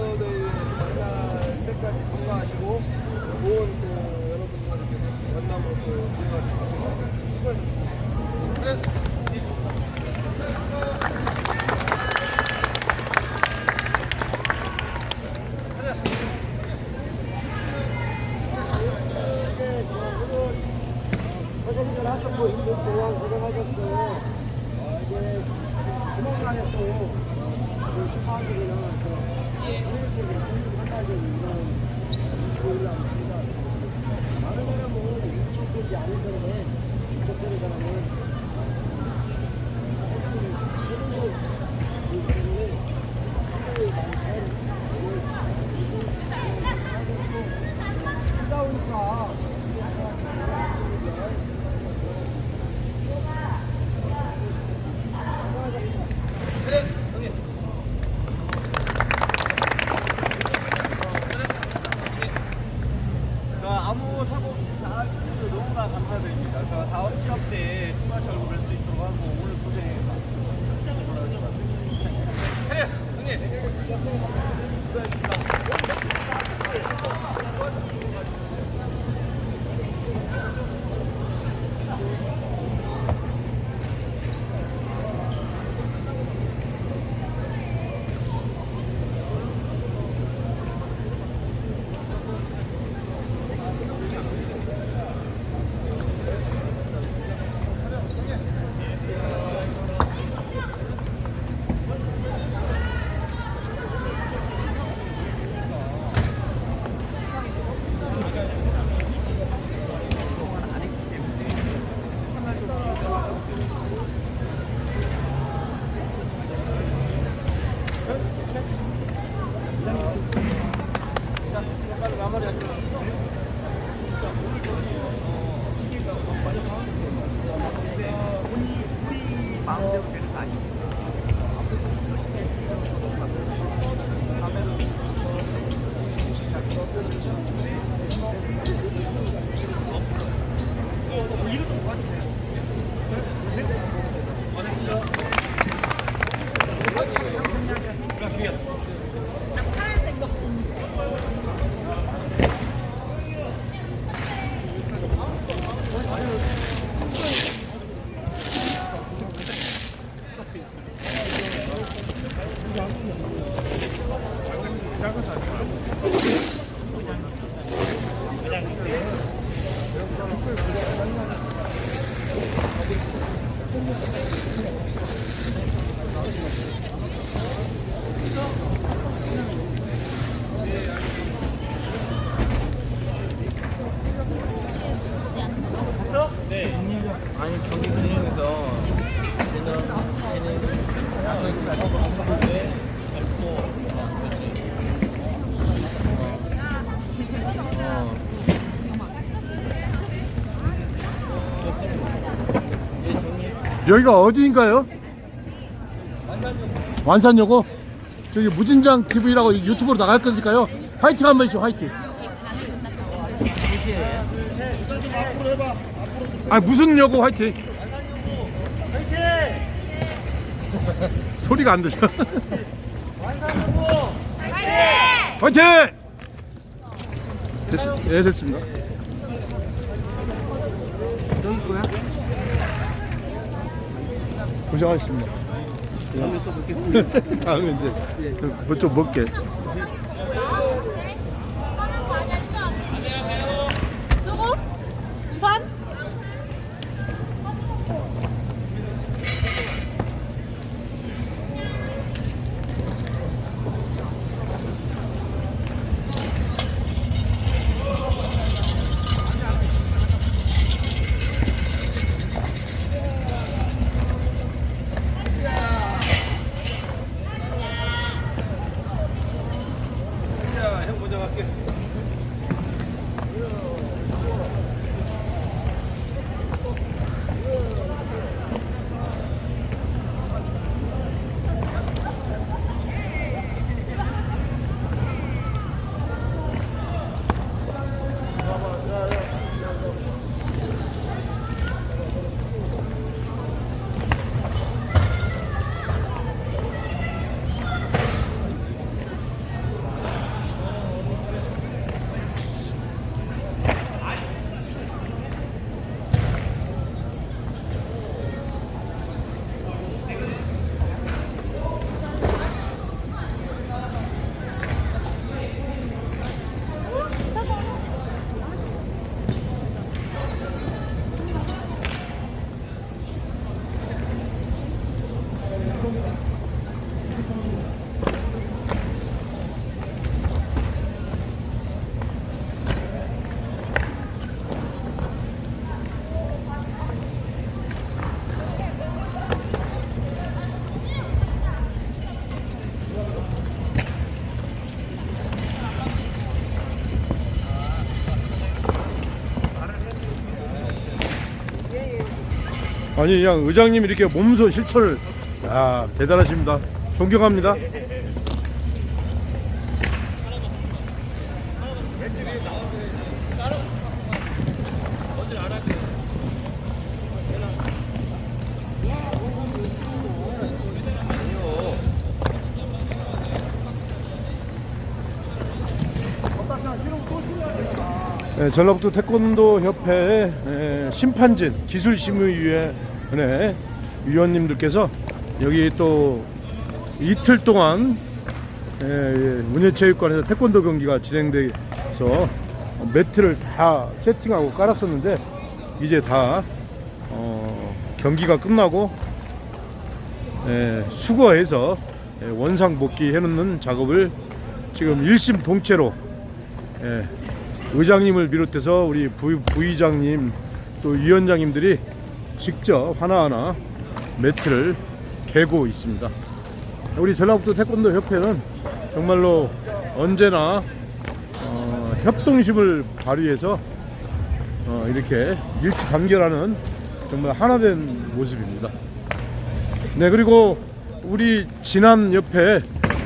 5월달 마스터 대회 만날 때까지 참가하시고 좋은 또 여러분들 만남으로 또 힘들 동안 고생하셨고 어, 이제 조만간에 일일체를 전국한다는 이 런 25일 날 있습니다. 많은 사람은 이쪽 않을 건데 이쪽 되는 사람은 최종적으로 이 사람을 한국에 가서 싸우니까 그 아무 사고 없이 다 해주셔서 너무나 감사드립니다. 그 다음 시합 때 통과시 얼굴 뵐수 있도록 하고 오늘 고생 상장을 보내주셔서 그래 형님 아니에 요. 일을 좀 도와주세요. 아니 경기 진행에서 쟤는 쟤는 약간 있으면 한국에 밟고 어. 예, 정리. 여기가 어디인가요? 완산여고? 저기 무진장 TV라고 유튜브로 나갈 거니까요. 화이팅 한번 해줘, 화이팅. 아 무슨 여고 화이팅? 소리가 안 들려. 화이팅! 됐, 예, 됐습니다. 고생하셨습니다. 다음에 또 뵙겠습니다. 다음에 이제 뭐 좀 먹게. 아니 그냥 의장님 이렇게 몸소 실천을 야 대단하십니다. 존경합니다. 네, 전라북도 태권도 협회 에, 심판진 기술심의위원 회 위원님들께서 여기 또 이틀 동안 에, 예, 문예체육관에서 태권도 경기가 진행돼서 매트를 다 세팅하고 깔았었는데 이제 다 어, 경기가 끝나고 에, 수거해서 에, 원상 복귀 해놓는 작업을 지금 일심 동체로 예, 의장님을 비롯해서 우리 부, 부의장님 또 위원장님들이 직접 하나하나 매트를 개고 있습니다. 우리 전라북도 태권도 협회는 정말로 언제나 어, 협동심을 발휘해서 어, 이렇게 일치 단결하는 정말 하나된 모습입니다. 네 그리고 우리 지난 옆에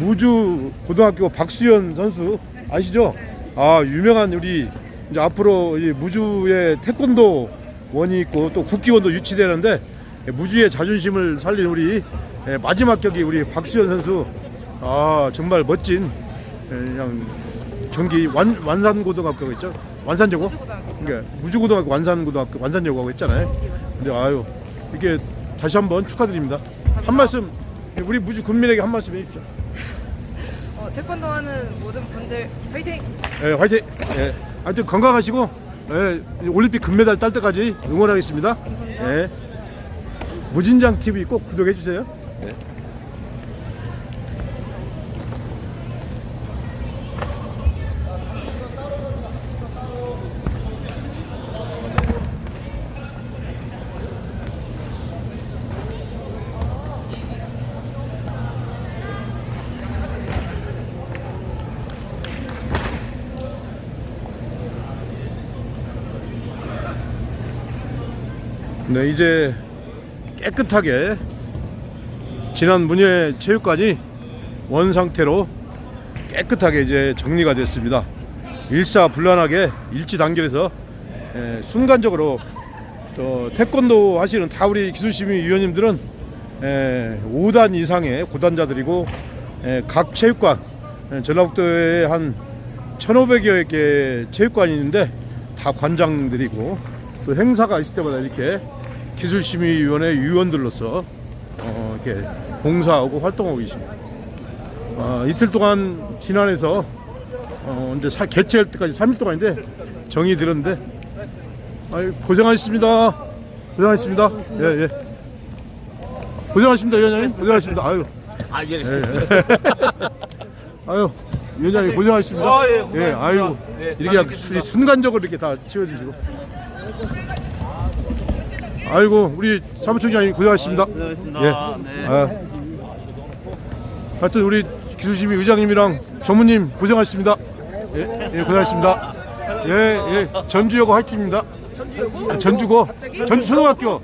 무주 고등학교 박수현 선수 아시죠? 아 유명한 우리 이제 앞으로 이 무주의 태권도 원이 있고 또 국기원도 유치되는데 무주의 자존심을 살린 우리 예, 마지막 경기 우리 박수현 선수. 아 정말 멋진 예, 그냥 경기 완 완산고등학교가 있죠? 완산여고? 그러니까 무주고등학교 완산고등학교 완산여고하고 있잖아요. 근데 아유 이게 다시 한번 축하드립니다. 한 말씀 우리 무주 군민에게 한 말씀 해주십시오. 어, 태권도 하는 모든 분들 화이팅! 예, 화이팅! 예, 하여튼 건강하시고 예, 올림픽 금메달 딸 때까지 응원하겠습니다. 예. 무진장 TV 꼭 구독해 주세요. 예. 네, 이제 깨끗하게 지난 문예 체육관이 원 상태로 깨끗하게 이제 정리가 됐습니다. 일사불란하게 일치 단결해서 에, 순간적으로 또 태권도 하시는 다 우리 기술심의 위원님들은 에, 5단 이상의 고단자들이고 에, 각 체육관 에, 전라북도에 한 1,500여 개 체육관이 있는데 다 관장들이고 또 행사가 있을 때마다 이렇게 기술심의위원회 위원들로서 어, 이렇게 봉사하고 활동하고 계십니다. 어, 이틀 동안 진안에서 어, 이제 사, 개최할 때까지 3일 동안인데 정이 들었는데 아유, 고생하셨습니다. 고생하셨습니다. 예, 예. 고생하셨습니다, 위원장님. 고생하셨습니다. 아유. 아 예. 예, 예. 아유, 위원장님 고생하셨습니다. 아, 예, 예, 고생하셨습니다. 아유, 예, 이렇게 잘 그냥 뵙겠습니다. 순간적으로 이렇게 다 치워주시고. 아이고, 우리 사무총장님 고생하셨습니다. 고생하셨습니다. 예. 네. 아. 하여튼 우리 기술심의 의장님이랑 전무님 고생하셨습니다. 예, 예 고생하셨습니다. 예, 예, 전주여고 화이팅입니다. 전주여고? 전주고, 전주 초등학교.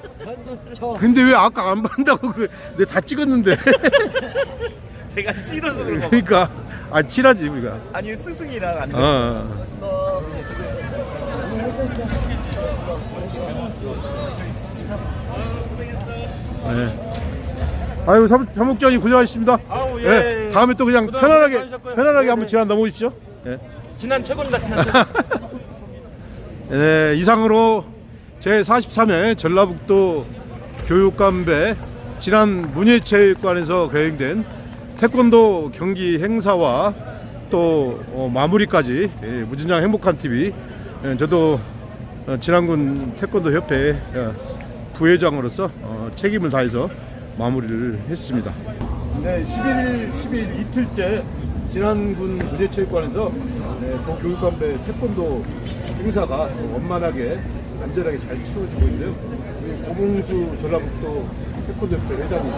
근데 왜 아까 안 받는다고 그, 내가 다 찍었는데. 제가 싫어서 그런 거. 그러니까, 아, 친하지, 우리가. 아니 스승이랑 안 돼. 어. 네. 아유 사무, 사무장님 고생하셨습니다. 아우, 예. 예, 다음에 또 그냥 편안하게. 편안하게 네, 한번 네. 지나 넘어오십시오. 예. 지난 최고입니다. 지난 최고. 네, 이상으로 제 43회 전라북도 교육감배 지난 문예체육관에서 거행된 태권도 경기 행사와 또 어, 마무리까지 예, 무진장 행복한 TV 예, 저도 어, 진안군 태권도 협회 어, 부회장으로서 어, 책임을 다해서 마무리를 했습니다. 네, 11일, 10일 이틀째 진안군 문예체육관에서 네, 도교육관배 태권도 행사가 원만하게 안전하게 잘 치러지고 있는데요. 우리 고봉수 전라북도 태권도협회 회장님,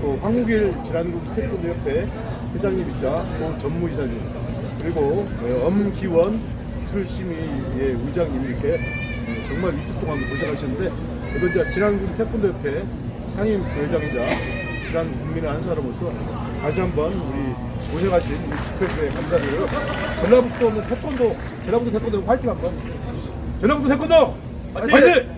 또 황국일 진안군 태권도협회 회장님이시자 고 전무이사님, 그리고 어, 엄기원 기술심의의 의장님 이렇게 어, 정말 이틀 동안 고생하셨는데 그리고 이제 지난군 태권도협회 상임 부회장이자 지난 국민의 한 사람으로서 다시 한번 우리 고생하신 우리 집회부에 감사드려요. 전라북도는 태권도, 전라북도 태권도 화이팅 한번. 전라북도 태권도 화이팅!